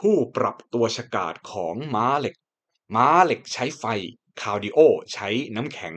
คู่ปรับตัวฉกาจของม้าเหล็ก ม้าเหล็กใช้ไฟ คาร์ดิโอ ใช้น้ำแข็ง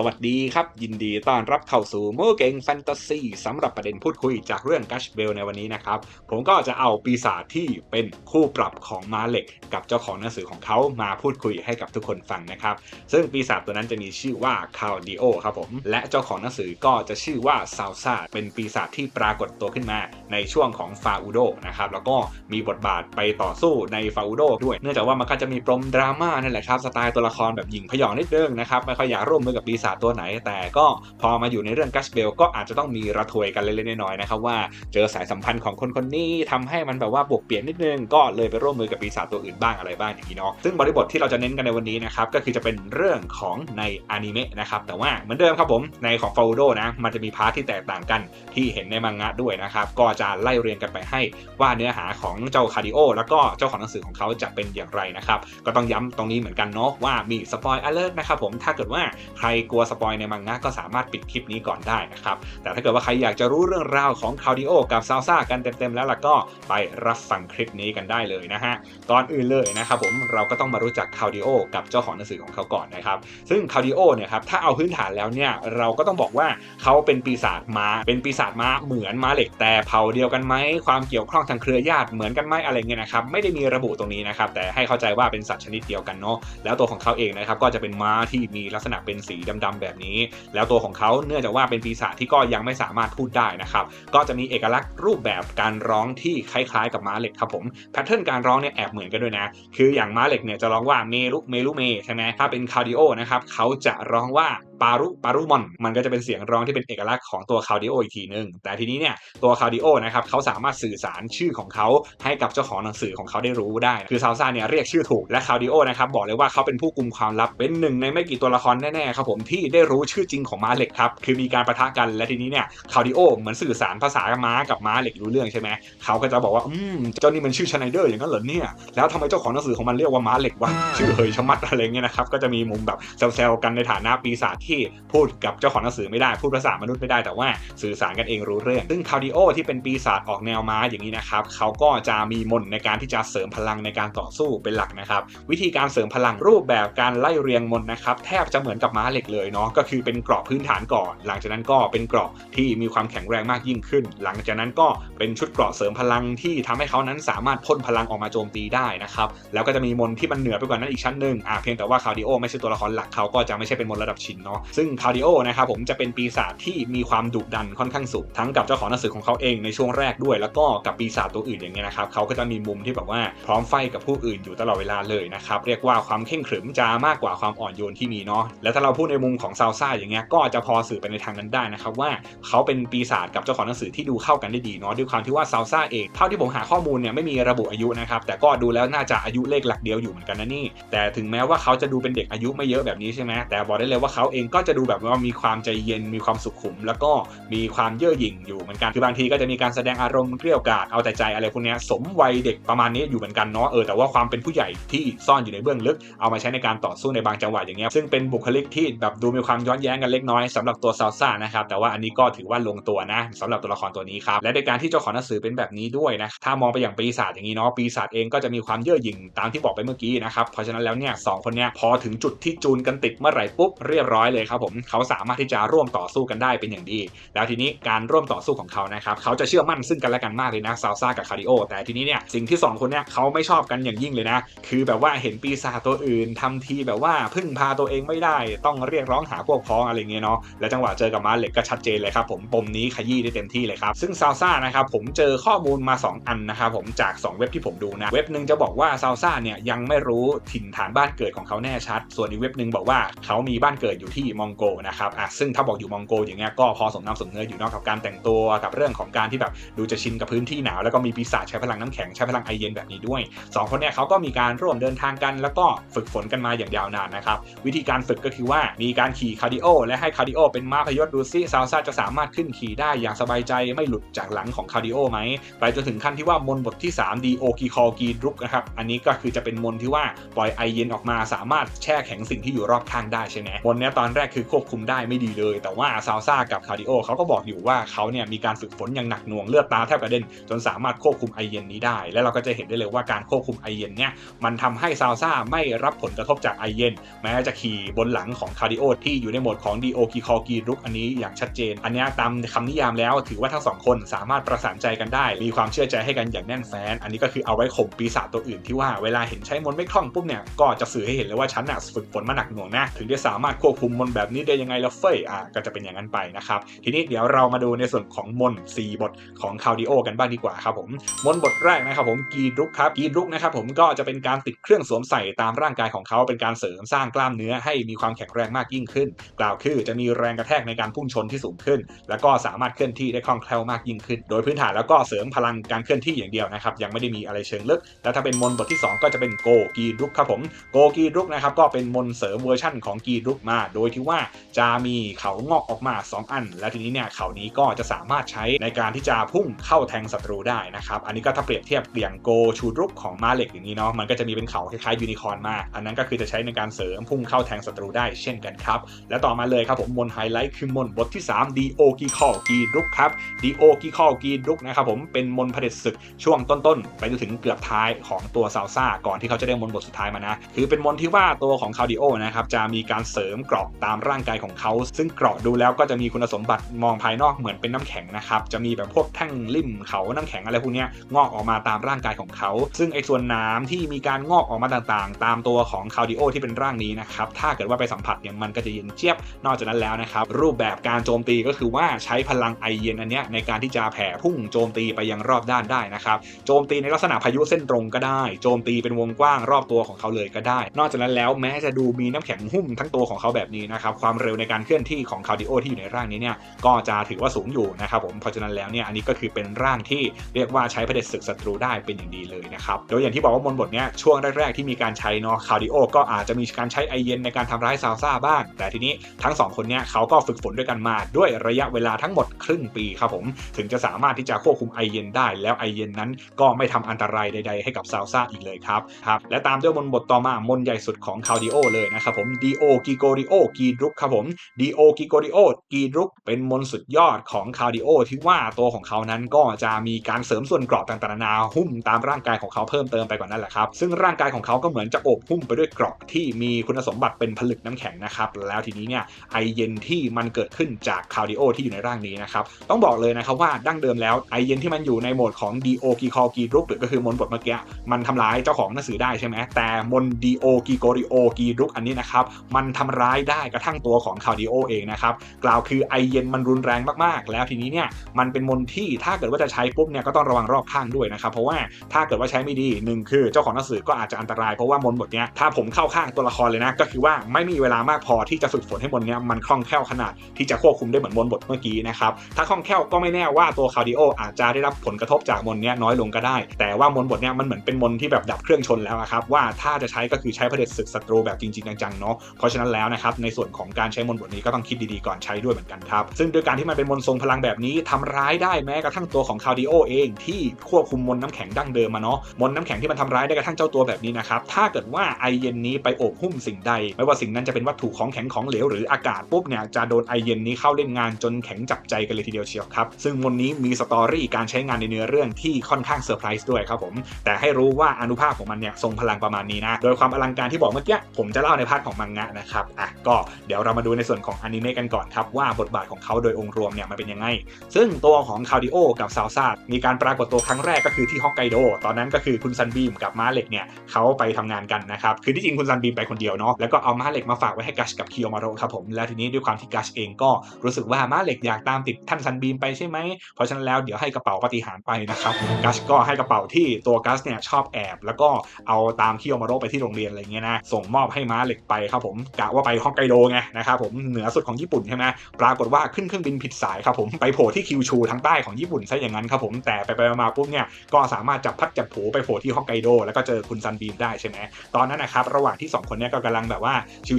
สวัสดีครับ ยินดีต้อนรับเข้าสู่โมเกงแฟนตาซีสำหรับประเด็นพูดคุยจากเรื่องกัชเบลในวันนี้นะครับ ผมก็จะเอาปีศาจที่เป็นคู่ปรับของมาเล็ก กับเจ้าของหนังสือของเขามาพูดคุยให้กับทุกคนฟังนะครับ ซึ่งปีศาจตัวนั้นจะมีชื่อว่าคาร์ดิโอครับผม และเจ้าของหนังสือก็จะชื่อว่าซาวซาเป็นปีศาจที่ปรากฏตัวขึ้นมาในช่วงของฟาอูโดนะครับแล้วก็มีบทบาทไปต่อสู้ในฟาอูโดด้วย เนื่องจากว่ามันก็จะมีปรมดราม่านั่นแหละครับสไตล์ตัวละครแบบหญิงพยองนิดนึงนะครับไม่ค่อยอยากร่วมมือกับปีศาจตัวไหน แต่ก็พอมาอยู่ในเรื่องกัชเบลก็อาจจะต้องมีระทวยกันเล็กๆน้อยๆนะครับว่าเจอสายสัมพันธ์ของคนคนนี้ทำให้มันแบบว่าบวกเปลี่ยนนิดนึงก็เลยไปร่วมมือกับปีศาจตัวอื่นบ้างอะไรบ้างอย่างนี้เนาะซึ่งบริบทที่เราจะเน้นกันในวันนี้นะครับก็คือจะเป็นเรื่องของในอนิเมะนะครับแต่ว่าเหมือนเดิมครับผมในของฟาโดนะมันจะมีพาร์ทที่แตกต่างกันที่เห็นในมังงะด้วยนะครับก็จะไล่เรียงกันไปให้ว่าเนื้อหาของเจ้าคาร์ดิโอแล้วก็เจ้าของหนังสือของเขาจะเป็นอย่างไรนะครับก็ต้องย้ำตรงนี้เหมือนกันเนาะว่ามีสปอยอเลอร์นะครับผมถ้าเกิดว่าใครกลัวสปอยในมังงะก็สามารถปิดคลิปนี้ก่อนได้นะครับ แต่ถ้าเกิดว่าใครอยากจะรู้เรื่องราวของคาร์ดิโอกับซาวซ่ากันเต็มๆแล้วล่ะก็ไปรับฟังคลิปนี้กันได้เลยนะฮะก่อนอื่นเลยนะครับผมเราก็ต้องมารู้จักคาร์ดิโอกับเจ้าของหนังสือของเขาก่อนนะครับซึ่งคาร์ดิโอเนี่ยครับถ้าเอาพื้นฐานแล้วเนี่ยเราก็ต้องบอกว่าเขาเป็นปีศาจม้าเป็นปีศาจม้าเหมือนม้าเหล็กแต่เผ่าเดียวกันไหมความเกี่ยวข้องทางเครือญาติเหมือนกันไหมอะไรเงี้ยนะครับไม่ได้มีระบุตรงนี้นะครับแต่ให้เข้าใจว่าเป็นสัตว์ชนิดเดียวกันเนาะแล้วตัวของเขาเองนะครับก็จะเป็นม้าที่มีลักษณะเป็นสีดดำๆแบบนี้ แล้วตัวของเขาเนื่องจากว่าเป็นปีศาจที่ก็ยังไม่สามารถพูดได้นะครับ ก็จะมีเอกลักษณ์รูปแบบการร้องที่คล้ายๆกับม้าเหล็กครับผมแพทเทิร์นการร้องเนี่ยแอบเหมือนกันด้วยนะ คืออย่างม้าเหล็กเนี่ยจะร้องว่าเมลุเมลุเมใช่ไหมถ้าเป็นคาร์ดิโอนะครับเขาจะร้องว่า ปารุปารุมอน มันก็จะเป็นเสียงร้องที่เป็นเอกลักษณ์ของตัวคาร์ดิโออีกทีนึง แต่ทีนี้เนี่ยตัวคาร์ดิโอนะครับเขาสามารถสื่อสารชื่อของเขาให้กับเจ้าของหนังสือของเขาได้รู้ได้ คือซาวซ่าเนี่ยเรียกชื่อถูกและคาร์ดิโอนะครับบอกเลยว่าเขาเป็นผู้กุมความลับเป็นหนึ่งในไม่กี่ตัวละครแน่ๆครับผมที่ได้รู้ชื่อจริงของม้าเหล็กครับคือมีการประทะกันและทีนี้เนี่ยคาร์ดิโอเหมือนสื่อสารภาษาม้ากับม้าเหล็กรู้เรื่องใช่ไหมเขาก็จะบอกว่าอืมเจ้านี่มันชื่อชไนเดอร์อย่างนั้นเหรอเนี่ยแล้วทำไมเจ้าของหนังสือของมันเรียกว่าม้าเหล็กวะชื่อเฮยชมัดอะไรเงี้ยนะครับก็จะมีมุมแบบแซวๆกันในฐานะปีศาจที่พูดกับเจ้าของหนังสือไม่ได้พูดภาษามนุษย์ไม่ได้แต่ว่าสื่อสารกันเองรู้เรื่อง ซึ่งคาร์ดิโอที่เป็นปีศาจออกแนวม้าอย่างนี้นะครับเขาก็จะมีมนในการที่จะเสริมพลังในการต่อสู้เป็นหลักนะครับ วิธีการเสริมพลังรูปแบบการไล่เรียงมนนะครับแทบจะเหมือนกับม้าเหล็กเลยเนาะก็คือเป็นเกราะพื้นฐานก่อน หลังจากนั้นก็เป็นเกราะที่มีความแข็งแรงมากยิ่งขึ้น หลังจากนั้นก็เป็นชุดเกราะเสริมพลังที่ทำให้เขานั้นสามารถพ่นพลังออกมาโจมตีได้นะครับแล้วก็จะมีมนที่มันเหนือไปกว่านั้นอีกชั้นหนึ่งอ่าเพียงแต่ว่าคาดิโอไม่ใช่ตัวละครหลักเขาก็จะไม่ใช่เป็นมนระดับชินเนาะซึ่งคาร์ดิโอนะครับผมจะเป็นปีศาจที่มีความดุดันค่อนข้างสูงทั้งกับเจ้าของหนังสือของเขาเองในช่วงแรกด้วย แล้วก็กับปีศาจตัวอื่นอย่างเงี้ยนะครับเขาก็จะมีมุมที่แบบว่าพร้อมไฟกับผู้อื่นอยู่ตลอดเวลาเลยนะครับเรียกว่าความเข่งขรึมจะมากกว่าความอ่อนโยนที่มีเนาะแล้วถ้าเราพูดในมุมของซาวซ่าอย่างเงี้ยก็จะพอสื่อไปในทางนั้นได้นะครับว่าเขาเป็นปีศาจกับเจ้าของหนังสือที่ดูเข้ากันได้ดีเนาะด้วยความที่ว่าซาวซ่าเองเท่าที่ผมหาข้อมูลเนี่ยไม่มีระบุอายุนะครับแต่ก็ดูแล้วน่าจะอายุเลขหลักเดียวอยู่เหมือนกันนะนี่แต่ถึงแม้ว่าเขาจะดูเป็นเด็กอายุไม่เยอะแบบนี้ใช่ไหมแต่บอกได้เลยว่าเขาเองก็จะดูแบบว่ามีความใจเย็นมีความสุขุม แล้วก็มีความเย่อหยิ่งอยู่เหมือนกันคือบางทีก็จะมีการแสดงอารมณ์เกลี้ยกล่อมเอาแต่ใจอะไรพวกนี้สมวัยเด็กประมาณนี้อยู่เหมือนกันเนาะเออแต่ว่าความเป็นผู้ใหญ่ที่ซ่อนอยู่ในเบื้องลึก เอามาใช้ในการต่อสู้ในบางจังหวะอย่างเงี้ยซึ่งเป็นบุคลิกที่แบบดูมีความย้อนแย้งกันเล็กน้อยสำหรับตัวซาวซ่านะครับแต่ว่าอันนี้ก็ถือว่าลงตัวนะสำหรับตัวละครตัวนี้ครับและในการที่เจ้าของหนังสือเป็นแบบนี้ด้วยนะถ้ามองไปอย่างปีศาจอย่างนี้เนาะปีศาจเองก็จะมีความเย่อหยิ่งตามที่บอกไปเมื่อกี้นะครับเพราะฉะนั้นแล้วเนี่ยสองคนเนี้ยพอถึงจุดที่จูนกันติดเมื่อไหร่ปุ๊บเรียบร้อยเลยครับผมเขาสามารถที่จะร่วมต่อสู้กันได้เป็นอย่างดี แล้วทีนี้การร่วมต่อสู้ของเขานะครับเขาจะเชื่อมั่นซึ่งกันและกันมากเลยนะซาวซ่ากับคาริโอแต่ทีนี้เนี่ยสิ่งที่ 2 คนเนี่ยเขาไม่ชอบกันอย่างยิ่งเลยนะ คือแบบว่าเห็นปีศาจตัวอื่นทำทีแบบว่าพึ่งพาตัวเองไม่ได้ ต้องเรียกร้องหาพวกพ้องอะไรเงี้ยเนาะและจังหวะเจอกับมาเหล็กก็ชัดเจนเลยครับผมปมนี้ขยี้ได้เต็มที่เลยครับซึ่งซาวซ่านะครับผมเจอข้อมูลมา 2 อันนะครับผมจาก 2 เว็บที่ผมดูนะเว็บหนึ่งจะบอกว่าซาวซ่าเนี่ยยังไม่รู้ถิ่นฐานบ้านเกิดของเขาแน่ชัด ส่วนอีกเว็บหนึ่งบอกว่าเขามีบ้านเกิดอยู่ที่มองโกนะครับอะซึ่งถ้าบอกอยู่มองโกอย่างเงี้ยก็พอสมน้ำสมเนื้ออยู่นอกกับการแต่งตัวกับเรื่องของการที่แบบดูจะชินกับพื้นที่หนาวแล้วก็มีปีศาจใช้พลังน้ำแข็งใช้พลังไอเย็นแบบนี้ด้วย 2 คนเนี่ยเขาก็มีการร่วมเดินทางกัน แล้วก็ฝึกฝนกันมาอย่างยาวนานนะครับวิธีการฝึกก็คือว่ามีการขี่คาร์ดิโอและให้คาร์ดิโอเป็นม้าพยศดูซิซาวซาจะสามารถขึ้นขี่ได้อย่างสบายใจไม่หลุดจากหลังของคาร์ดิโอไหมไปจนถึงขั้นที่ว่ามนบทที่3ดีโอกีคอกีดรุกนะครับอันนี้ก็คือจะเป็นมนที่ว่าปล่อยไอเย็นออกมาสามารถแช่แข็งสิ่งที่อยู่รอบข้างได้ใช่ไหมมนเนี้ยตอนอนแรกคือควบคุมได้ไม่ดีเลย แต่ว่าซาวซ่ากับคาร์ดิโอเขาก็บอกอยู่ว่าเขาเนี่ยมีการฝึกฝนอย่างหนักหน่วงเลือดตาแทบกระเด็นจนสามารถควบคุมไอเย็นนี้ได้ และเราก็จะเห็นได้เลยว่าการควบคุมไอเย็นเนี่ยมันทำให้ซาวซ่าไม่รับผลกระทบจากไอเย็นแม้จะขี่บนหลังของคาร์ดิโอที่อยู่ในโหมดของดีโอกีคอกีรุกอันนี้อย่างชัดเจน อันนี้ตามคำนิยามแล้ว ถือว่าทั้งสองคนสามารถประสานใจกันได้ มีความเชื่อใจให้กันอย่างแน่นแฟ้นอันนี้ก็คือเอาไว้ข่มปีศาจตัวอื่นที่ว่าเวลาเห็นใช้มนไม่คล่องปุ๊บเนี่ยก็จะสื่อให้เห็นเลยว่าฉันน่ะฝึกฝนมาหนักหน่วงนะถึงได้สามารถควบคุมมนแบบนี้ได้ยังไงแล้วเฟยอะก็จะเป็นอย่างนั้นไปนะครับทีนี้เดี๋ยวเรามาดูในส่วนของมน4บทของคาร์ดิโอกันบ้างดีกว่าครับผมมนบทแรกนะครับผมกีรุกครับกีรุกนะครับผมก็จะเป็นการติดเครื่องสวมใส่ตามร่างกายของเขาเป็นการเสริมสร้างกล้ามเนื้อให้มีความแข็งแรงมากยิ่งขึ้น กล่าวคือจะมีแรงกระแทกในการพุ่งชนที่สูงขึ้น แล้วก็สามารถเคลื่อนที่ได้คล่องแคล่วมากยิ่งขึ้น โดยพื้นฐานแล้วก็เสริมพลังการเคลื่อนที่อย่างเดียวนะครับยังไม่ได้มีอะไรเชิงลึก แล้วถ้าเป็นมนบทที่ 2 ก็จะเป็นโกกีรุกครับผมโกกีรุกนะครับก็เป็นมนเสริมเวอร์ชั่นของกีรุกมา โดยที่ว่าจะมีเขางอกออกมา 2 อัน และทีนี้เนี่ยเขานี้ก็จะสามารถใช้ในการที่จะพุ่งเข้าแทงศัตรูได้นะครับอันนี้ก็ถ้าเปรียบเทียบอย่างโกชูรุกของมาเล็กอย่างนี้เนาะมันก็จะมีเป็นเขาคล้ายๆยูนิคอร์นมา อันนั้นก็คือจะใช้ในการเสริมพุ่งเข้าแทงศัตรูได้เช่นกันครับและต่อมาเลยครับผมมนไฮไลท์คือมนบทที่3ดีโอกีคอกีรุกครับดีโอกีคอกีรุกนะครับผมเป็นมนเผด็จศึกช่วงต้นๆ ไปจนถึงเกือบท้ายของตัวซาวซ่าก่อนที่เขาจะได้มนบทสุดท้ายมานะคือเป็นมนที่ว่าตัวของคาดิโอนะครับจะมีการเสริมเกราะตามร่างกายของเขา ซึ่งเกราะดูแล้วก็จะมีคุณสมบัติมองภายนอกเหมือนเป็นน้ำแข็งนะครับ จะมีแบบพวกแท่งลิ่มเขาน้ำแข็งอะไรพวกนี้งอกออกมาตามร่างกายของเขา ซึ่งไอ้ส่วนน้ำที่มีการงอกออกมาต่างๆ ตามตัวของคาร์ดิโอที่เป็นร่างนี้นะครับ ถ้าเกิดว่าไปสัมผัสเนี่ยมันก็จะเย็นเจี๊ยบ นอกจากนั้นแล้วนะครับ รูปแบบการโจมตีก็คือว่าใช้พลังไอเย็นอันเนี้ยในการที่จะแผ่พุ่งโจมตีไปยังรอบด้านได้นะครับ โจมตีในลักษณะพายุเส้นตรงก็ได้ โจมตีเป็นวงกว้างรอบตัวของเขาเลยก็ได้ นอกจากนั้นแล้วแม้จะดูมีน้ำแข็งหุ้มทั้งตัวของเขาแบบนี้นะครับความเร็วในการเคลื่อนที่ของคาร์ดิโอที่อยู่ในร่างนี้เนี่ยก็จะถือว่าสูงอยู่นะครับผมเพราะฉะนั้นแล้วเนี่ยอันนี้ก็คือเป็นร่างที่เรียกว่าใช้เผด็จศึกศัตรูได้เป็นอย่างดีเลยนะครับโดยอย่างที่บอกว่ามนบทเนี้ยช่วงแรกๆที่มีการใช้เนาะคาร์ดิโอก็อาจจะมีการใช้ไอเย็นในการทำร้ายซาวซ่าบ้าง แต่ทีนี้ทั้งสองคนเนี้ยเขาก็ฝึกฝนด้วยกันมาด้วยระยะเวลาทั้งหมดครึ่งปีครับผมถึงจะสามารถที่จะควบคุมไอเย็นได้ แล้วไอเย็นนั้นก็ไม่ทำอันตรายใด ๆ ให้กับซาวซ่าอีกเลยครับครับและตามด้วยมนบทต่อมามนใหญ่สุดของคาร์ดิโอเลยนะครับผมดีโอกิโกริโอกีรุกครับผมดีโอกิโกริโอกีรุกเป็นมนต์สุดยอดของคาร์ดิโอที่ว่าตัวของเขานั้นก็จะมีการเสริมส่วนเกราะต่างๆนานาหุ้มตามร่างกายของเขาเพิ่มเติมไปกว่านั้นแหละครับซึ่งร่างกายของเขาก็เหมือนจะโอบหุ้มไปด้วยเกราะที่มีคุณสมบัติเป็นผลึกน้ำแข็งนะครับแล้วทีนี้เนี่ยไอเย็นที่มันเกิดขึ้นจากคาร์ดิโอที่อยู่ในร่างนี้นะครับต้องบอกเลยนะครับว่าดั้งเดิมแล้วไอเย็นที่มันอยู่ในโหมดของ DO กีคอกีรุกหรือก็คือมนต์บทเมื่อกี้มันทำร้ายเจ้าของหนังสือได้ใช่ไหมแต่มนต์ DO กีโกริโอกีรุกอันนี้นะครับมันทำร้ายได้กระทั่งตัวของคาร์ดิโอเองนะครับกล่าวคือไอเย็นมันรุนแรงมากๆ แล้วทีนี้เนี่ยมันเป็นมนที่ถ้าเกิดว่าจะใช้ปุ๊บเนี่ยก็ต้องระวังรอบข้างด้วยนะครับเพราะว่าถ้าเกิดว่าใช้ไม่ดีหนึ่งคือเจ้าของหนังสือก็อาจจะอันตรายเพราะว่ามนบทเนี้ยถ้าผมเข้าข้างตัวละครเลยนะก็คือว่าไม่มีเวลามากพอที่จะฝึกฝนให้มนเนี้ยมันคล่องแคล่วขนาดที่จะควบคุมได้เหมือนมนบทเมื่อกี้นะครับถ้าคล่องแคล่วก็ไม่แน่ว่าตัวคาร์ดิโออาจจะได้รับผลกระทบจากมนเนี้ยน้อยลงก็ได้ แต่ว่ามนบทเนี้ยมันเหมือนเป็นมนที่แบบดับเครื่องชนแล้วครับว่าถ้าจะใช้ก็คือใช้เผด็จศึกศัตรูแบบจริงๆจังๆเนาะเพราะฉะนั้นแล้วนะครับในส่วนของการใช้มนต์บทนี้ก็ต้องคิดดีๆก่อนใช้ด้วยเหมือนกันครับ ซึ่งโดยการที่มันเป็นมนต์ทรงพลังแบบนี้ทำร้ายได้แม้กระทั่งตัวของคาร์ดิโอเองที่ควบคุมมนต์น้ำแข็งดั้งเดิมมาเนาะมนต์น้ำแข็งที่มันทำร้ายได้กระทั่งเจ้าตัวแบบนี้นะครับถ้าเกิดว่าไอเย็นนี้ไปโอบหุ้มสิ่งใด ไม่ว่าสิ่งนั้นจะเป็นวัตถุของแข็งของเหลวหรืออากาศปุ๊บเนี่ยจะโดนไอเย็นนี้เข้าเล่นงานจนแข็งจับใจกันเลยทีเดียวเชียวครับซึ่งมนต์นี้มีสตอรี่การใช้งานในเนื้อเรื่องที่ค่อนข้างเซอร์ไพรส์ด้วยครับผมแต่ให้รู้ว่าอนุภาพของมันเนี่ยทรงพลังประมาณนี้นะโดยความอลังการที่บอกเมื่อกี้ผมจะเล่าในพาร์ทของมังงะนะครับอะก็เดี๋ยวเรามาดูในส่วนของอนิเมะกันก่อนครับว่าบทบาทของเขาโดยองค์รวมเนี่ยมันเป็นยังไง ซึ่งตัวของคาร์ดิโอกับซาวซ่ามีการปรากฏตัวครั้งแรกก็คือที่ฮอกไกโด ตอนนั้นก็คือคุณซันบีมกับม้าเหล็กเนี่ยเขาไปทำงานกันนะครับ คือที่จริงคุณซันบีมไปคนเดียวเนาะ แล้วก็เอาม้าเหล็กมาฝากไว้ให้กัชกับคิโอมาโรครับผม แล้วทีนี้ด้วยความที่กัชเองก็รู้สึกว่าม้าเหล็กอยากตามติดท่านซันบีมไปใช่ไหม เพราะฉะนั้นแล้วเดี๋ยวให้กระเป๋าปฏิหารไปนะครับ กัชก็ให้กระเป๋าที่ตัวกัชเนี่ยชอบแอบ แล้วก็เอาตามคิโอมาโรไปที่โรงเรียนอะไรเงี้ยนะ ส่งมอบให้ม้าเหล็กไปครับผม กะว่าไปฮอกไกโดไงนะครับผมเหนือสุดของญี่ปุ่นใช่ไหมปรากฏว่าขึ้นเครื่องบินผิดสายครับผมไปโผล่ที่คิวชูทางใต้ของญี่ปุ่นซะอย่างนั้นครับผมแต่ไปไปมาปุ๊บเนี่ยก็สามารถจับพัดจับผูไปโผล่ที่ฮอกไกโดแล้วก็เจอคุณซันบีมได้ใช่ไหมตอนนั้นนะครับระหว่างที่ 2 คนนี้ก็กำลังแบบว่า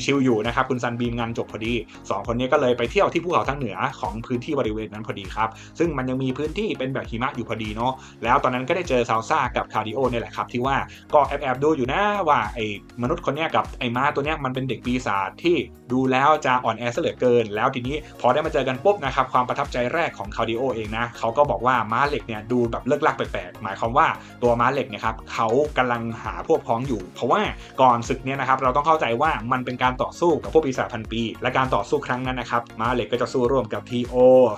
ชิวๆอยู่นะครับคุณซันบีมงานจบพอดี 2 คนนี้ก็เลยไปเที่ยวที่ภูเขาทางเหนือของพื้นที่บริเวณนั้นพอดีครับซึ่งมันยังมีพื้นที่เป็นแบบหิมะอยู่พอดีเนาะแล้วตอนนั้นก็ได้เจอซาวซ่ากับคาร์ดิโอเนี่ยแหละครับที่ว่าก็แอบๆดูอยู่นะว่าไอ้มนุษย์คนนี้กับไอ้ม้าตัวนี้มันเป็นเด็กปีศาจที่ ดูแล้วจะอ่อนแอซะเหลือเกิน แล้วทีนี้พอได้มาเจอกันปุ๊บนะครับความประทับใจแรกของคาร์ดิโอเองนะเขาก็บอกว่าม้าเหล็กเนี่ยดูแบบเลิกลักแปลกๆหมายความว่าตัวม้าเหล็กเนี่ยครับเขากำลังหาพวกพ้องอยู่ เพราะว่าก่อนศึกเนี่ยนะครับเราต้องเข้าใจว่ามันเป็นการต่อสู้กับพวกปีศาจพันปี และการต่อสู้ครั้งนั้นนะครับม้าเหล็กก็จะสู้ร่วมกับทีโอ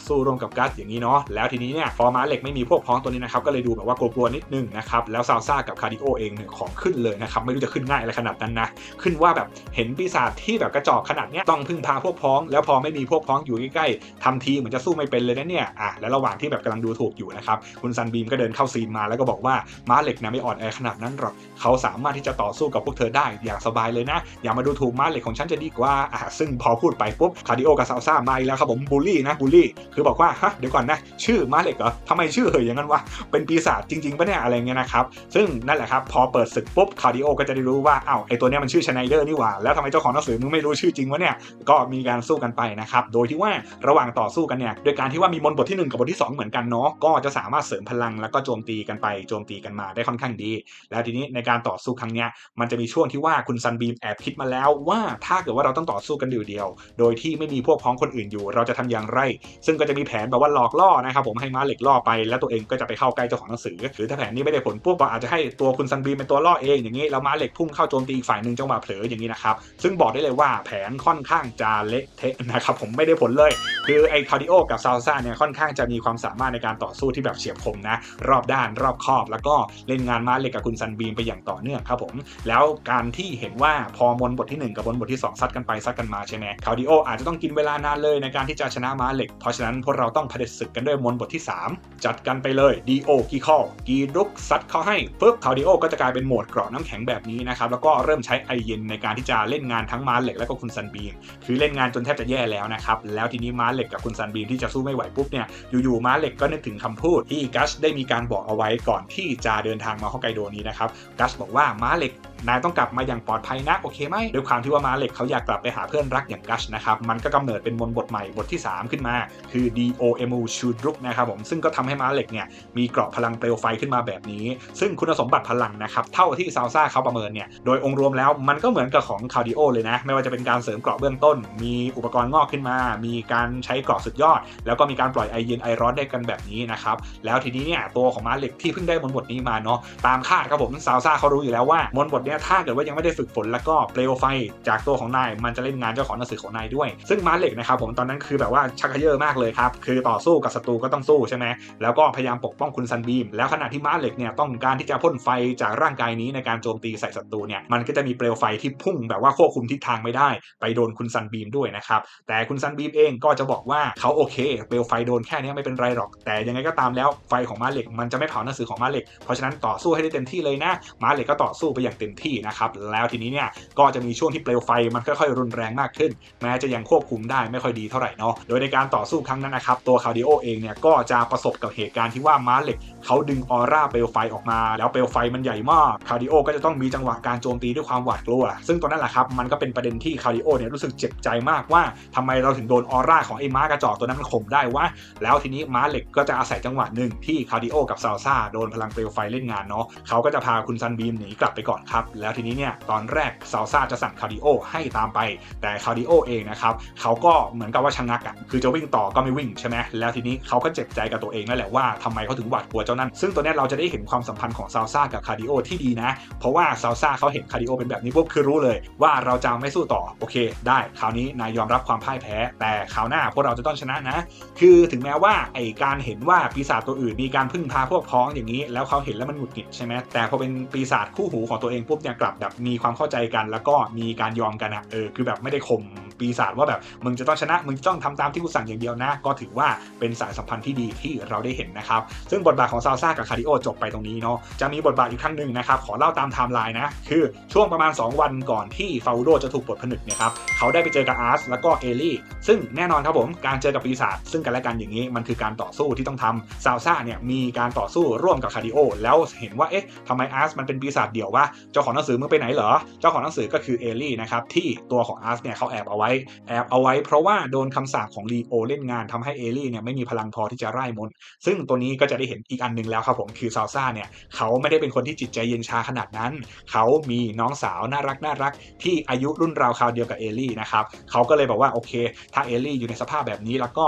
สู้ร่วมกับกัสอย่างนี้เนาะแล้วทีนี้เนี่ยพอม้าเหล็กไม่มีพวกพ้องตัวนี้นะครับก็เลยดูแบบว่ากลัวๆนิดนึงนะครับแล้วซาวซ่ากับคาร์ดิโอเองเนี่ยของขึ้นเลยนะครับไม่รู้จะขึ้นง่ายอะไรขนาดนั้นนะขึ้นว่าแบบเห็นปีศาจที่แบบกระจอกขนาดเนี้ยต้องพึ่งพาพวกพ้อง แล้วพอไม่มีพวกพ้องอยู่ใกล้ๆทำทีเหมือนจะสู้ไม่เป็นเลยนะเนี่ยอะแล้วระหว่างที่แบบกำลังดูถูกอยู่นะครับคุณซันบีมก็เดินเข้าซีนมาแล้วก็บอกว่าม้าเหล็กนะไม่อ่อนแอขนาดนั้นหรอกเขาสามารถที่จะต่อสู้กับพวกเธอได้อย่างสบายเลยนะ อย่ามาดูถูกม้าเหล็กของฉันจะดีกว่าอะซึ่งพอพูดไปปุ๊บคาร์ดิโอกับซาวซ่ามาอีกแล้วครับผมบูลลี่นะบูลลี่คือบอกว่าฮะเดี๋ยวก่อนนะชื่อม้าเหล็กเหรอทำไมชื่อเหยอย่างนั้นวะเป็นปีศาจจริงๆปะเนี่ยอะไรเงี้ยนะครับซึ่งนั่นแหละครับพอเปิดศึกปุ๊บคาร์ดิโอก็จะได้รู้ว่าอ้าวไอตัวเนี้ยมันชื่อชไนเดอร์นี่หว่าแล้วทำไมเจ้าของหนังสือมึงไม่รู้ชื่อจริงวะเนี่ยก็มีการสู้กันไปนะครับโดยที่ว่าระหว่างต่อสู้กันเนี่ยโดยการที่ว่ามีมนบทที่ 1 กับบทที่ 2 เหมือนกันเนาะก็จะสามารถเสริมพลังแล้วก็โจมตีกันไปโจมตีกันมาได้ค่อนข้างดี แล้วทีนี้ในการต่อสู้ครั้งเนี้ยมันจะมีช่วงที่ว่าคุณซันบีมแอบคิดมาแล้วว่าถ้าเกิดว่าเราต้องต่อสู้กันเดียวๆโดยที่ไม่มีพวกพ้องคนอื่นอยู่ เราจะทำอย่างไร ซึ่งก็จะมีแผนแบบว่าหลอกล่อนะครับผมให้ม้าเหล็กล่อไปแล้วตัวเองก็จะไปเข้าใกล้เจ้าของหนังสือหรือถ้าแผนนี้ไม่ได้ผลปุ๊บก็อาจจะให้ตัวคุณซันบีมเป็นตัวล่อเองอย่างนี้แล้วม้าเหล็กพุ่งเข้าโจมตีอีกฝ่ายหนึ่งจังหวะเผลออย่างนี้นะครับซึ่งบอกได้เลยว่าแผนค่อนข้างจะเละเทะนะครับผมไม่ได้ผลเลย คือไอ้คาร์ดิโอกับซาลซ่าเนี่ยค่อนข้างจะมีความสามารถในการต่อสู้ที่แบบเฉียบคมนะ รอบด้านรอบคอบ แล้วก็เล่นงานม้าเหล็กกับคุณซันบีมไปอย่างต่อเนื่องครับผม แล้วการที่เห็นว่าพอมนบทที่ 1 กับบนบทที่ 2 ซัดกันไปซัดกันมาใช่ไหมคาร์ดิโออาจจะต้องกินเวลานานเลยในการที่จะชนะม้าเหล็ก เพราะฉะนั้นพวกเราต้องเผด็จศึกกันด้วยมนบทที่ 3 จัดกันไปเลยดีโอกีคอกีรุกซัดเข้าให้ปุ๊บคาร์ดิโอก็จะกลายเป็นโหมดเกราะน้ำแข็งแบบนี้นะครับแล้วก็เริ่มใช้ไอเย็นในการที่จะเล่นงานทั้งม้าเหล็กและก็คุณซันบีมคือเล่นงานจนแทบจะแย่แล้วนะครับ แล้วทีนี้ม้าเหล็กกับคุณซันบีมที่จะสู้ไม่ไหวปุ๊บเนี่ยอยู่ๆม้าเหล็กก็นึกถึงคำพูดที่กัสได้มีการบอกเอาไว้ก่อนที่จะเดินทางมาฮอกไกโดนี้นะครับกัสบอกว่าม้าเหล็ก นายต้องกลับมาอย่างปลอดภัยนะโอเคไหมด้วยความที่ว่ามาเล็กเขาอยากกลับไปหาเพื่อนรักอย่างกัชนะครับมันก็กำเนิดเป็นมนบทใหม่บทที่ 3 ขึ้นมา คือ DOMU ชูดรุกนะครับผมซึ่งก็ทำให้มาเล็กเนี่ยมีเกราะพลังเปลวไฟขึ้นมาแบบนี้ ซึ่งคุณสมบัติพลังนะครับเท่าที่ซาวซ่าเขาประเมินเนี่ยโดยองค์รวมแล้วมันก็เหมือนกับของคาร์ดิโอเลยนะไม่ว่าจะเป็นการเสริมเกราะเบื้องต้น มีอุปกรณ์งอกขึ้นมา มีการใช้เกราะสุดยอด แล้วก็มีการปล่อยไอเย็นไอร้อนได้กันแบบนี้นะครับแล้วทีนี้เนี่ยตัวของมาเล็กที่เพิ่งได้มนบทนี้มาเนาะตามคาดครับผมซาวซ่าเขารู้อยู่แล้วว่ามนบทนี้ยถ้าเกิดว่ายังไม่ได้ฝึกฝนแล้วก็เปลวไฟจากตัวของนาย มันจะเล่นงานเจ้าของหนังสือของนายด้วย ซึ่งม้าเหล็กนะครับผมตอนนั้นคือแบบว่าชักกระเยอะมากเลยครับคือต่อสู้กับศัตรูก็ต้องสู้ใช่ไหมแล้วก็พยายามปกป้องคุณซันบีมแล้วขณะที่ม้าเหล็กเนี่ยต้องการที่จะพ่นไฟจากร่างกายนี้ในการโจมตีใส่ศัตรูเนี่ยมันก็จะมีเปลวไฟที่พุ่งแบบว่าควบคุมทิศทางไม่ได้ ไปโดนคุณซันบีมด้วยนะครับแต่คุณซันบีมเองก็จะบอกว่าเขาโอเค เปลวไฟโดนแค่นี้ไม่เป็นไรหรอก แต่ยังไงก็ตามแล้วไฟของม้าเหล็กมันจะไม่เผาหนังสือของม้าเหล็กเพราะฉะนั้นต่อสู้ให้ได้เต็มที่เลยนะม้าเหล็กก็ต่อสู้ไปอย่างเต็มที่นะครับแล้วทีนี้เนี่ยก็จะมีช่วงที่เปลวไฟมันค่อยๆรุนแรงมากขึ้น แม้จะยังควบคุมได้ไม่ค่อยดีเท่าไหร่เนาะโดยในการต่อสู้ครั้งนั้นนะครับตัวคาร์ดิโอเองเนี่ยก็จะประสบกับเหตุการณ์ที่ว่าม้าเหล็กเขาดึงออร่าเปลวไฟออกมา แล้วเปลวไฟมันใหญ่มากคาร์ดิโอก็จะต้องมีจังหวะการโจมตีด้วยความหวาดกลัว ซึ่งตอนนั้นแหละครับมันก็เป็นประเด็นที่คาร์ดิโอเนี่ยรู้สึกเจ็บใจมากว่าทำไมเราถึงโดนออร่าของไอ้ม้ากระจอกตัวนั้นมันข่มได้วะแล้วทีนี้ม้าเหล็กก็จะอาศัยจังหวะหนึ่งที่คาร์ดิโอกับซาลซ่าโดนพลังเปลวไฟเล่นงานเนาะเขาก็จะพาคุณซันบีมหนีกลับไปก่อนครับแล้วทีนี้เนี่ยตอนแรกซาลซ่าจะสั่งคาร์ดิโอให้ตามไป แต่คาร์ดิโอเองนะครับเขาก็เหมือนกับว่าชะงักอะคือจะวิ่งต่อก็ไม่วิ่งใช่ไหมแล้วทีนี้เขาก็เจ็บใจกับตัวเองนั่นแหละว่าทำไมเขาถึงหวาดกลัวเจ้านั้นซึ่งตัวนี้เราจะได้เห็นความสัมพันธ์ของซาลซ่ากับคาร์ดิโอที่ดีนะ เพราะว่าซาลซ่าเขาเห็นคาร์ดิโอเป็นแบบนี้ปุ๊บคือรู้เลยว่าเราจะไม่สู้ต่อโอเค ได้คราวนี้นายยอมรับความพ่ายแพ้ แต่คราวหน้าพวกเราจะต้องชนะนะ คือถึงแม้ว่าไอการเห็นว่าปีศาจตัวอื่นมีการพึ่งพาพวกพ้องอย่างนี้ แล้วเขาเห็นแล้วมันหงุดหงิดใช่ไหมแต่พอเป็นปีศาจคู่หูของตัวเองปุ๊บเนี่ยกลับแบบมีความเข้าใจกัน แล้วก็มีการยอมกันอะเออคือแบบไม่ได้ข่มปีศาจว่าแบบมึงจะต้องชนะมึงต้องทำตามที่กูสั่งอย่างเดียวนะ ก็ถือว่าเป็นสายสัมพันธ์ที่ดีที่เราได้เห็นนะครับ ซึ่งบทบาทของซาซ่ากับคาริโอจบไปตรงนี้เนาะจะมีบทบาทอีกครั้งหนึ่งนะครับ ขอเล่าตามไทม์ไลน์นะ คือช่วงประมาณ 2 วันก่อนที่ฟาโดจะถูกปลดผนึกเนี่ยครับเขาได้ไปเจอกับอาร์สแล้วก็เอลี่ ซึ่งแน่นอนครับผมการเจอกับปีศาจซึ่งกันและกันอย่างนี้มันคือการต่อสู้ที่ต้องทำซาซ่าเนี่ยมีการต่อสู้ร่วมกับคาริโอแล้วเห็นว่าเอ๊ะทำไมอาร์สมันเป็นปีศาจเดี่ยววะเจ้าของหนังสือมึงไปไหนเหรอ เจ้าของหนังสือก็คือเอลี่นะครับที่ตัวของอาร์สเนี่ยเขาแอบเอาไว้ แอบเอาไว้ เพราะว่าโดนคำสาปของลีโอเล่นงานทำให้เอลี่เนี่ยไม่มีพลังพอที่จะไล่มนต์ซึ่งตัวนี้ก็จะได้เห็นอีกอันหนึ่งแล้วครับผมคือซาซ่าเนี่ยเขาไม่ได้เป็นคนที่จิตใจเย็นชาขนาดนั้น เขามีน้องสาวน่ารักน่ารัก ที่อายุรุ่นราวคราวเดียวกับเอลี่นะครับเขาก็เลยบอกว่าโอเคถ้าเอลี่อยู่ในสภาพแบบนี้แล้วก็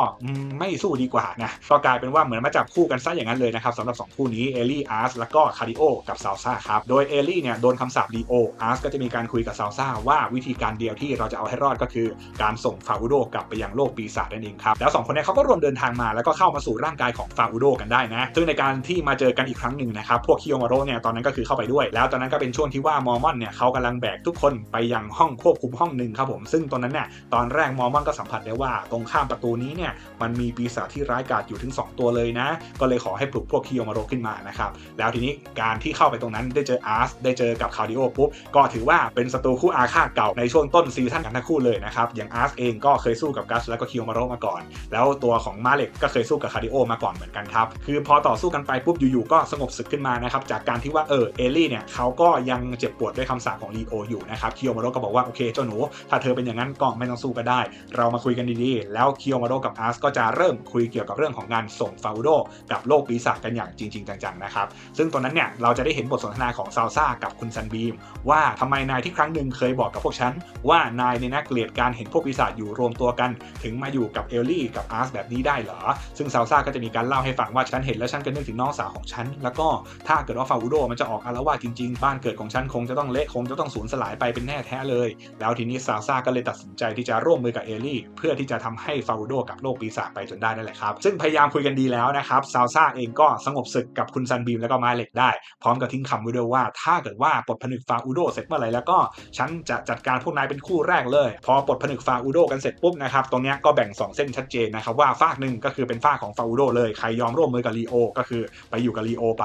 ไม่สู้ดีกว่านะก็กลายเป็นว่าเหมือนมาจับคู่กันซะอย่างนั้นเลยนะครับสำหรับสองคู่นี้เอลี่อาร์สแล้วก็คาริโอกับซาซ่าครับโดยเอลี่เนี่ยโดนคำสาปลีโออาร์สก็จะมีการคุยกับซาลซ่าว่าวิธีการเดียวที่เราจะเอาให้รอดก็คือ การส่งฟาอุโดกลับไปยังโลกปีศาจนั่นเองครับ แล้วสองคนนี้เขาก็รวมเดินทางมาแล้วก็เข้ามาสู่ร่างกายของฟาอุโดกันได้นะ ซึ่งในการที่มาเจอกันอีกครั้งหนึ่งนะครับ พวกคิโยมาโรเนี่ยตอนนั้นก็คือเข้าไปด้วย แล้วตอนนั้นก็เป็นช่วงที่ว่ามอร์มอนเนี่ยเขากำลังแบกทุกคนไปยังห้องควบคุมห้องหนึ่งครับผม ซึ่งตอนนั้นเนี่ยตอนแรกมอร์มอนก็สัมผัสได้ว่าตรงข้ามประตูนี้เนี่ยมันมีปีศาจที่ร้ายกาจอยู่ถึง 2 ตัวเลยนะ ก็เลยขอให้ปลุกพวกคิโยมาโรขึ้นมานะครับแล้วทีนี้การที่เข้าไปตรงนั้นได้เจออาร์สได้เจอกับคาร์ดิโอปุ๊บก็ถือว่าเป็นศัตรูคู่อาฆาตเก่าในช่วงต้นซีซั่นกันทั้งคู่เลยนะครับอย่างอาร์สเองก็เคยสู้กับกัสแล้วก็คิโยมาโรมาก่อน แล้วตัวของมาเล็กก็เคยสู้กับคาร์ดิโอมาก่อนเหมือนกันครับคือพอต่อสู้กันไปปุ๊บอยู่ๆก็สงบศึกขึ้นมานะครับจากการที่ว่าเออเอลี่เนี่ยเขาก็ยังเจ็บปวดด้วยคำสาปของลีโออยู่นะครับคิโยมาโรก็บอกว่าโอเคเจ้าหนู ถ้าเธอเป็นอย่างนั้นก็ไม่ต้องสู้ก็ได้ เรามาคุยกันดีๆ แล้วคิโยมาโรกับอาร์สก็จะเริ่มคุยเกี่ยวกับเรื่องของการส่งฟาโดกับโลกปีศาจกันอย่างจริงๆจังๆนะครับซึ่งตอนนั้นเนี่ยเราจะได้เห็นบทสนทนาของซาลซ่ากับคุณซันบีม ว่าทำไมนายที่ครั้งหนึ่งเคยบอกกับพวกฉัน ว่านายเนี่ยนเกลียดการเห็นพวกปีศาจอยู่รวมตัวกัน ถึงมาอยู่กับเอลลี่กับอาร์สแบบนี้ได้เหรอ ซึ่งซาลซ่าก็จะมีการเล่าให้ฟังว่าฉันเห็นแล้วฉันก็นึกถึงน้องสาวของฉัน แล้วก็ถ้าเกิดว่าฟาอุโดมันจะออกอารวาสจริงๆ บ้านเกิดของฉันคงจะต้องเละคงจะต้องสูญสลายไปเป็นแน่แท้เลย แล้วทีนี้ซาลซ่าก็เลยตัดสินใจที่จะร่วมมือกับเอลลี่ เพื่อที่จะทำให้ฟาอุโดกับโลกปีศาจไปจนได้นั่นแหละครับซึ่งพยายามคุยกันดีแล้วนะครับซาลซ่าเองก็สงบศึกกับคุณซันบีมแล้วก็มาเล็กได้ พร้อมกับทิ้งคำไว้ด้วยว่า ถ้าเกิดว่าปดผนึกฟาอุโดเสร็จเมื่อไหร่แล้วก็ฉันจะจัดการพวกนายเป็นคู่แรกเลย พอปลดผนึกฟาอุโดกันเสร็จปุ๊บนะครับตรงนี้ก็แบ่ง 2 เส้นชัดเจนนะครับว่าฝากหนึ่งก็คือเป็นฝากของฟาอุโดเลยใครยอมร่วมมือกับลีโอก็คือไปอยู่กับลีโอไป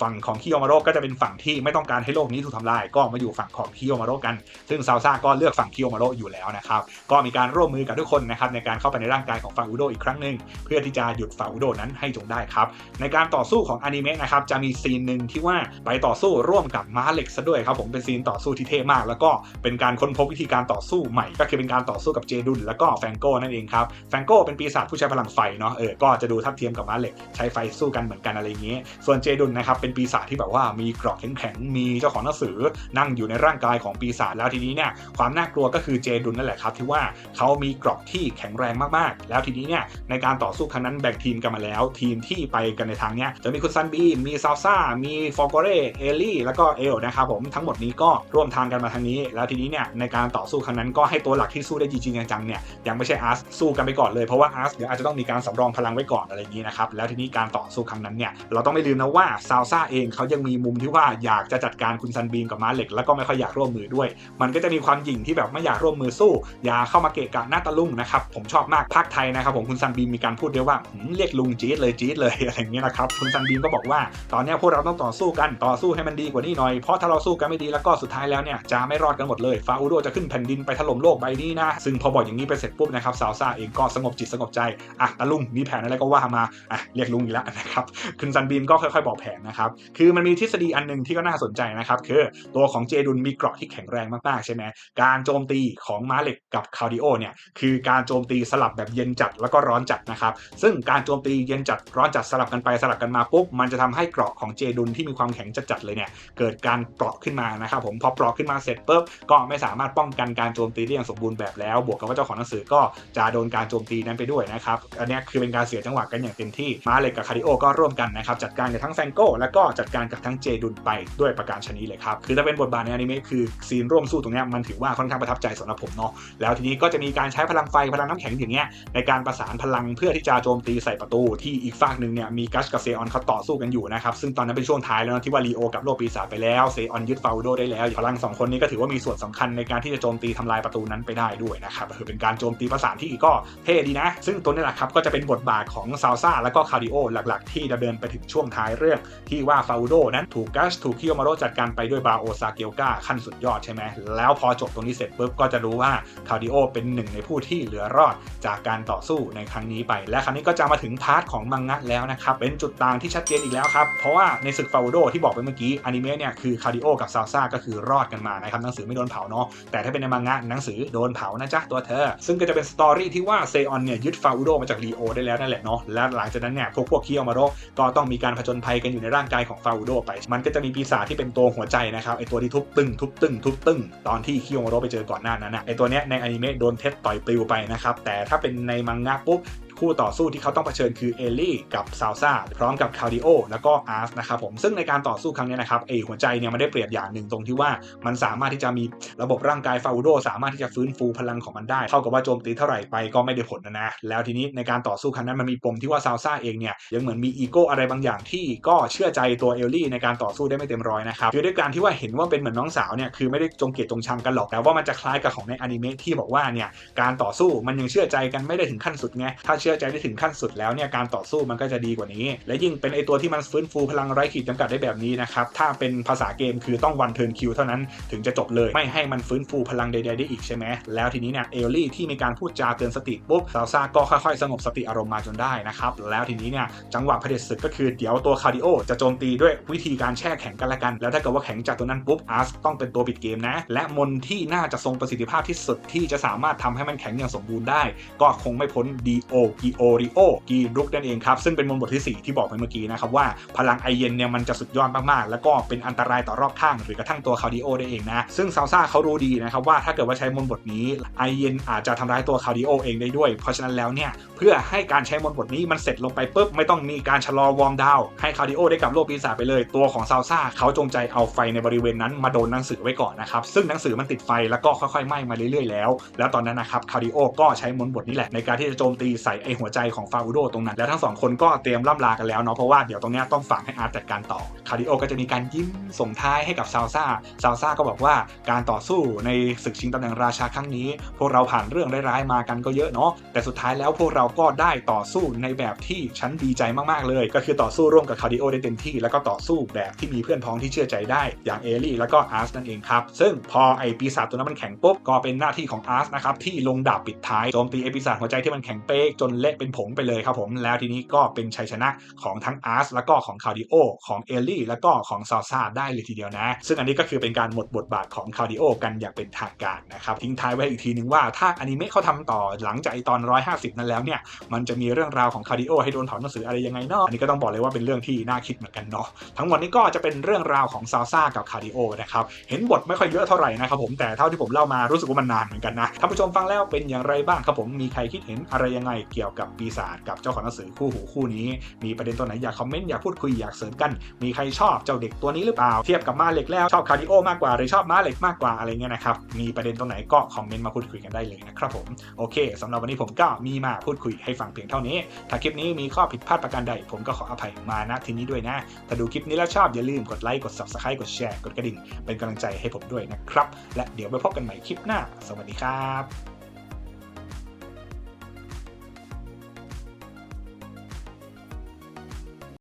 ฝั่งของคิโยมาโรก็จะเป็นฝั่งที่ไม่ต้องการให้โลกนี้ถูกทำลายก็มาอยู่ฝั่งของคิโยมาโรกัน ซึ่งซาซ่าก็เลือกฝั่งคิโยมาโรอยู่แล้วนะครับก็มีการร่วมมือกับทุกคนนะครับในการเข้าไปในร่างกายของฟาอุโดอีกครั้งหนึ่งเพื่อที่จะหยุดฟาอุโดนั้นให้จงได้ครับในการต่อสู้ของอนิเมะนะครับจะมีซีนหนึ่งที่ว่าไปต่อสู้ร่วมกับม้าเหล็กซะดวยครับผมเป็นซีนต่อสู้ที่เท่มาก แล้วก็เป็นการค้นพบวิธีการต่อสู้ใหม่ ก็คือเป็นการต่อสู้กับเจดุนแล้วก็แฟงโก้นั่นเองครับแฟงโก้เป็นปีศาจผู้ใช้พลังไฟเนาะเออก็จะดูทัดเทียมกับม้าเหล็กใช้ไฟสู้กันเหมือนกันอะไรอย่างเงี้ยส่วนเจดุนนะครับเป็นปีศาจที่แบบว่ามีเกราะแข็งๆมีเจ้าของหนังสือนั่งอยู่ในร่างกายของปีศาจแล้วทีนี้เนี่ยความน่ากลัวก็คือเจดุนนั่นแหละครับที่ว่าเขามีเกราะที่แข็งแรงมากๆ แล้วทีนี้เนี่ยในการต่อสู้ครั้งนั้นแบ่งทีมกันมาแล้ว ทีมที่ไปกันในทางเนี้ยจะมีคุณซันบีมีซาลซ่ามีฟอร์กเรเอลลี่แล้วก็เอลนะครับผมทั้งหมดนี้ก็ร่วมทางกันมาทางนี้ แล้วทีนี้เนี่ยในการต่อสู้ครั้งนั้นก็ให้ตัวหลักที่สู้ได้จริงๆจังๆเนี่ยยังไม่ใช่อาร์สสู้กันไปก่อนเลยเพราะว่าอาร์สเดี๋ยวอาจจะต้องมีการสำรองพลังไว้ก่อนอะไรอย่างนี้นะครับแล้วทีนี้การต่อสู้ครั้งนั้นเนี่ยเราต้องไม่ลืมนะว่าซาลซ่าเองเขายังมีมุมที่ว่าอยากจะจัดการคุณซันบีมกับม้าเหล็กแล้วก็ไม่ค่อยอยากร่วมมือด้วย มันก็จะมีความหยิ่งที่แบบไม่อยากร่วมมือสู้ อย่าเข้ามาเกะกะหน้าตะลุงนะครับผมชอบมากภาคไทยนะครับผมคุณซันบีมมีการพูดด้วยว่าเรียกลุงจี๊ดเลยจี๊ดเลยอะไรอย่างเงี้ยนะครับคุณซันบีมก็บอกว่าตอนนี้พวกเราต้องต่อสู้กันต่อสู้ให้มันดีกว่านี้หน่อยเพราะถ้าเราสกันไม่ดีแล้วก็สุดท้ายแล้วเนี่ยจะไม่รอดกันหมดเลยฟาอูโดจะขึ้นแผ่นดินไปถล่มโลกใบนี้นะ ซึ่งพอบอกอย่างนี้ไปเสร็จปุ๊บนะครับซาลซ่าเองก็สงบจิตสงบใจอะตะลุงมีแผนอะไรก็ว่ามาอะเรียกลุงอีกแล้วนะครับคุณซันบีมก็ค่อยๆ บอกแผนนะครับคือมันมีทฤษฎีอันหนึ่งที่ก็น่าสนใจนะครับคือตัวของเจดุนมีเกราะที่แข็งแรงมากๆใช่ไหมการโจมตีของม้าเหล็กกับคาร์ดิโอเนี่ยคือการโจมตีสลับแบบเย็นจัดแล้วก็ร้อนจัดนะครับซึ่งการโจมตีเย็นจัดร้อนจัดสลับกันไปสลับกันมาปุ๊บมันจะทำให้เกราะของเจดุนที่มีความแข็งจัดๆเลยเนี่ยเกิดการเปราะขึ้นมานะครับผมพอปราะขึ้นมาเสร็จปุ๊บก็ไม่สามารถป้องกันการโจมตีได้อย่างสมบูรณ์แบบแล้ว บวกกับว่าเจ้าของหนังสือก็จะโดนการโจมตีนั้นไปด้วยนะครับอันนี้คือเป็นการเสียจังหวะกันอย่างเต็มที่มาเล็กกับคาริโอก็ร่วมกันนะครับจัดการกับทั้งแฟงโก้แล้วก็จัดการกับทั้งเจดุนไปด้วยประการชนิดเลยครับคือถ้าเป็นบทบาทในอนิเมะคือซีนร่วมสู้ตรงนี้มันถือว่าค่อนข้างประทับใจสำหรับผมเนาะแล้วทีนี้ก็จะมีการใช้พลังไฟพลังน้ำแข็งอย่างเงี้ยในการประสานพลังเพื่อที่จะโจมตีใส่ประตูที่อีกฝากหนึ่งเนี่ยมีกัสกับเซออนเขาต่อสู้กันอยู่นะครับซึ่งตอนนั้นเป็นช่วงท้ายแล้วที่ว่าลีโอกับโลกปีศาจไปแล้วเซออนยึดฟาโดได้แล้วพลังสองคนนี้ก็ถือว่ามีส่วนสำคัญในการที่จะโจมตีทำลายประตูนั้นไปได้ด้วยนะครับคือเป็นการโจมตีประสานที่ก็เท่ดีนะ ซึ่งตัวนี้แหละครับก็จะเป็นบทบาทของซาลซ่าแล้วก็คาริโอหลักๆ ที่ดำเนินไปถึงช่วงท้ายเรื่อง ที่ว่าฟาโดนั้นถูกกัสถูกคิโยมาโรจัดการไปด้วยบาโอซาเกลกาขั้นสุดยอดใช่ไหมแล้วพอจบตรงนี้เสร็จปุ๊บก็จะรู้ว่าคาริโอเป็นหนึ่งในผู้ที่เหลือรอดจากการต่อสู้ในครั้งนี้ไป และครั้งนี้ก็จะมาถึงพาร์ทของมังงะแล้วนะครับเป็นจุดต่างที่ชัดเจนอีกแล้วครับเพราะว่าในศึกฟาโดที่บอกไปเมื่อกี้อนิเมะเนี่ยคือคาริโอกับซาซ่าก็คือรอดกันมานะครับหนังสือไม่โดนเผาเนาะแต่ถ้าเป็นในมังงะหนังสือโดนเผานะจ๊ะตัวเธอ ซึ่งก็จะเป็นสตอรี่ที่ว่าเซออนเนี่ยยึดฟาอุโดมาจากลีโอได้แล้วนั่นแหละเนาะและหลังจากนั้นเนี่ยพวกพวกคียวมาโรก็ต้องมีการผจญภัยกันอยู่ในร่างกายของฟาอุโดไปมันก็จะมีปีศาจที่เป็นตัวหัวใจนะครับไอตัวที่ทุบตึงทุบตึงทุบตึงตอนที่คียวมาโรไปเจอก่อนหน้านั้นนะไอตัวเนี้ยในอนิเมะโดนเพชรต่อยปลิวไปนะครับแต่ถ้าเป็นในมังงะปุ๊บ คู่ต่อสู้ที่เขาต้องเผชิญคือเอลลี่กับซาวซาพร้อมกับคาร์ดิโอแล้วก็อาร์สนะครับผมซึ่งในการต่อสู้ครั้งนี้นะครับไอหัวใจเนี่ยมันได้เปรียบอย่างหนึ่งตรงที่ว่ามันสามารถที่จะมีระบบร่างกายฟาอูโดสามารถที่จะฟื้นฟูพลังของมันได้เท่ากับว่าโจมตีเท่าไหร่ไปก็ไม่ได้ผลนะนะแล้วทีนี้ในการต่อสู้ครั้งนั้นมันมีปมที่ว่าซาวซาเองเนี่ยยังเหมือนมีอีโก้อะไรบางอย่างที่ก็เชื่อใจตัวเอลลี่ในการต่อสู้ได้ไม่เต็มร้อยนะครับคือด้วยการที่ว่าเห็นว่าเป็นเหมือนน้องสาวเนี่ยคือไม่ได้จงเกลียดจงชังกันหรอกแต่ว่ามันจะคล้ายกับของในอนิเมะที่บอกว่าเนี่ยการต่อสู้มันยังเชื่อใจกันไม่ได้ถึงขั้นสุดไงถ้าเชื่อใจได้ถึงขั้นสุดแล้วเนี่ยการต่อสู้มันก็จะดีกว่านี้ และยิ่งเป็นไอตัวที่มันฟื้นฟูพลังไร้ขีดจำกัดได้แบบนี้นะครับถ้าเป็นภาษาเกมคือต้องวันเทิร์นคิวเท่านั้นถึงจะจบเลยไม่ให้มันฟื้นฟูพลังใดๆได้อีกใช่ไหมแล้วทีนี้เนี่ยเอลลี่ที่มีการพูดจาเตือนสติปุ๊บซาวซาก็ค่อยๆ สงบสติอารมณ์มาจนได้นะครับแล้วทีนี้เนี่ยจังหวะเผด็จศึกก็คือเดี๋ยวตัวคาร์ดิโอจะโจมตีด้วยวิธีการแช่แข็งกันละกัน แล้วถ้าเกิดว่าแข็งจากตัวนั้นปุ๊บอาร์สต้องเป็นตัวปิดเกมนะ และมนที่น่าจะทรงประสิทธิภาพที่สุดที่จะสามารถทำให้มันแข็งอย่างสมบูรณ์ได้ ก็คงไม่พ้น D.O. กีโอริโอกีรุกนั่นเองครับ ซึ่งเป็นมนบทที่ 4 ที่บอกไปเมื่อกี้นะครับว่าพลังไอเย็นเนี่ยมันจะสุดยอดมากๆ แล้วก็เป็นอันตรายต่อรอบข้าง หรือกระทั่งตัวคาร์ดิโอได้เองนะ ซึ่งซาวซ่าเขารู้ดีนะครับว่าถ้าเกิดว่าใช้มนบทนี้ไอเย็นอาจจะทำร้ายตัวคาร์ดิโอเองได้ด้วย เพราะฉะนั้นแล้วเนี่ยเพื่อให้การใช้มนบทนี้มันเสร็จลงไปปุ๊บไม่ต้องมีการชะลอวอร์มดาวน์ให้คาร์ดิโอได้กลับโลกปีศาจไปเลย ตัวของซาวซ่าเขาจงใจเอาไฟในบริเวณนั้นมาโดนหนังสือไว้ก่อนนะครับซึ่งหนังสือมันติดไฟแล้วก็ค่อยๆไหม้มาเรื่อยๆแล้ว แล้วตอนนั้นนะครับคาร์ดิโอก็ใช้มนบทนี้แหละในการที่จะโจมตีใส่ไอหัวใจของฟาอูโดตรงนั้น แล้วทั้งสองคนก็เตรียมล่ำลากันแล้วเนาะเพราะว่าเดี๋ยวตรงนี้ต้องฝากให้อาร์ตจัดการต่อคาร์ดิโอก็จะมีการยิ้มส่งท้ายให้กับซาวซ่าซาวซ่าก็บอกว่าการต่อสู้ในศึกชิงตำแหน่งราชาครั้งนี้ พวกเราผ่านเรื่องร้ายๆมากันก็เยอะเนาะแต่สุดท้ายแล้วพวกเราก็ได้ต่อสู้ในแบบที่ฉันดีใจมากๆเลย ก็คือต่อสู้ร่วมกับคาร์ดิโอได้เต็มที่ แล้วก็ต่อสู้แบบที่มีเพื่อนพ้องที่เชื่อใจได้อย่างเอลี่แล้วก็อาร์สนั่นเองครับซึ่งพอไอปีศาจตัวนั้นมันแข็งปุ๊บก็เป็นหน้าที่ของอาร์สนะครับที่ลงดาบปิดท้ายโจมตีไอปีศาจหัวใจที่มันแข็งเป๊กจนเละเป็นผงไปเลยครับผมแล้วทีนี้ก็เป็นชัยชนะของทั้งอาร์สแล้วก็ของคาร์ดิโอของเอลลี่แล้วก็ของซาซาได้เลยทีเดียวนะ ซึ่งอันนี้ก็คือเป็นการหมดบทบาทของคาร์ดิโอกันอย่างเป็นทางการนะครับทิ้งท้ายไว้อีกทีนึงว่าถ้าอนิเมะเขาทำต่อหลังจากไอ้ตอน 150 นั้นแล้วเนี่ยมันจะมีเรื่องราวของคาร์ดิโอให้โดนถอนหนังสืออะไรยังไงเนาะอันนี้ก็ต้องบอกเลยว่าเป็นเรื่องที่น่าคิดเหมือนกันเนาะทั้งหมดนี้ก็จะเป็นเรื่องราวของซาซากับคาร์ดิโอนะครับเห็นบทไม่ค่อยเยอะเท่าไหร่นะครับผมแต่เท่าที่ผมเล่ามารู้สึกว่ามันนานเหมือนกันนะท่านผู้ชมฟังแล้วเป็นอย่างไรบ้างครับผมมีใครคิดเห็นอะไรยังไงเกี่ยวกับปีศาจกับเจ้าของหนังสือคู่หูคู่นี้ มีประเด็นตัวไหนอยากคอมเมนต์อยากพูดคุยอยากเสริมกัน มีใครชอบเจ้าเด็กตัวนี้หรือเปล่า เทียบกับม้าเหล็กแล้วชอบคาร์ดิโอมากกว่าหรือชอบม้าเหล็กมากกว่าอะไรเงี้ยนะครับ มีประเด็นตรงไหนก็คอมเมนต์มาพูดคุยกันได้เลยนะครับผม โอเคสำหรับวันนี้ผมก็มีมาพูดคุยให้ฟังเพียงเท่านี้ ถ้าคลิปนี้มีข้อผิดพลาดประการใด ผมก็ขออภัยมาณที่นี้ด้วยนะ ถ้าดูคลิปนี้แล้วชอบอย่าลืมกดไลค์กด subscribe กดแชร์กดกระดิ่งเป็นกำลังใจให้ผมด้วยนะครับ และเดี๋ยวไปพบกันใหม่คลิปหน้า สวัสดีครับ